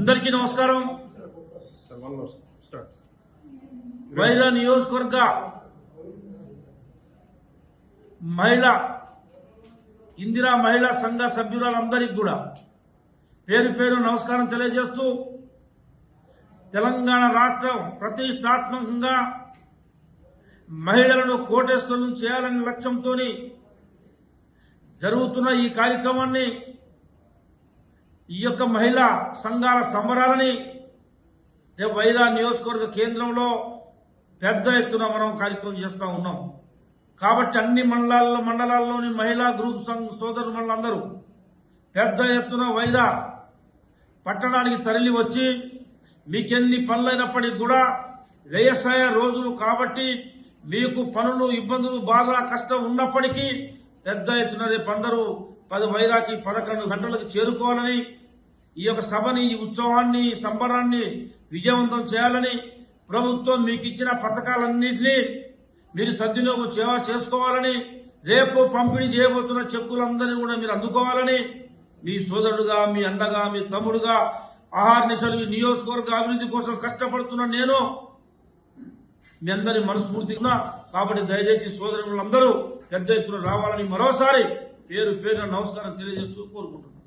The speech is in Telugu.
అందరికీ నమస్కారం. మహిళా నియోజకవర్గ మహిళ ఇందిరా మహిళా సంఘ సభ్యురాలందరికీ కూడా పేరు పేరు నమస్కారం తెలియజేస్తూ తెలంగాణ రాష్ట్రం ప్రతిష్టాత్మకంగా మహిళలను కోటేశ్వరం చేయాలనే లక్ష్యంతో జరుగుతున్న ఈ కార్యక్రమాన్ని ఈ యొక్క మహిళా సంఘాల సంబరాలని రేపు వైరా నియోజకవర్గ కేంద్రంలో పెద్ద ఎత్తున మనం కార్యక్రమం చేస్తూ ఉన్నాం. కాబట్టి అన్ని మండలాల్లో మండలాల్లోని మహిళా గ్రూప్ సంఘ సోదరు మండలందరూ పెద్ద ఎత్తున వైరా పట్టణానికి తరలి వచ్చి మీకెన్ని పనులైనప్పటికీ కూడా వ్యవసాయ రోజులు కాబట్టి మీకు పనులు ఇబ్బందులు బాధ కష్టం ఉన్నప్పటికీ పెద్ద ఎత్తున రేపు అందరూ పది వైరాకి పదకొండు గంటలకు చేరుకోవాలని ఈ యొక్క సభని ఈ ఉత్సవాన్ని ఈ సంబరాన్ని విజయవంతం చేయాలని ప్రభుత్వం మీకు ఇచ్చిన పథకాలన్నింటినీ మీరు సద్వినియోగం సేవ చేసుకోవాలని రేపు పంపిణీ చేయబోతున్న చెక్కులందరినీ కూడా మీరు అందుకోవాలని మీ సోదరుడుగా మీ అండగా మీ తమ్ముడుగా ఆహార నిశలు నియోజకవర్గ అభివృద్ధి కోసం కష్టపడుతున్న నేను మీ అందరి మనస్ఫూర్తిగా కాబట్టి దయచేసి సోదరులందరూ పెద్ద ఎత్తున రావాలని మరోసారి పేరు పేరున నమస్కారం తెలియజేస్తూ కోరుకుంటున్నాను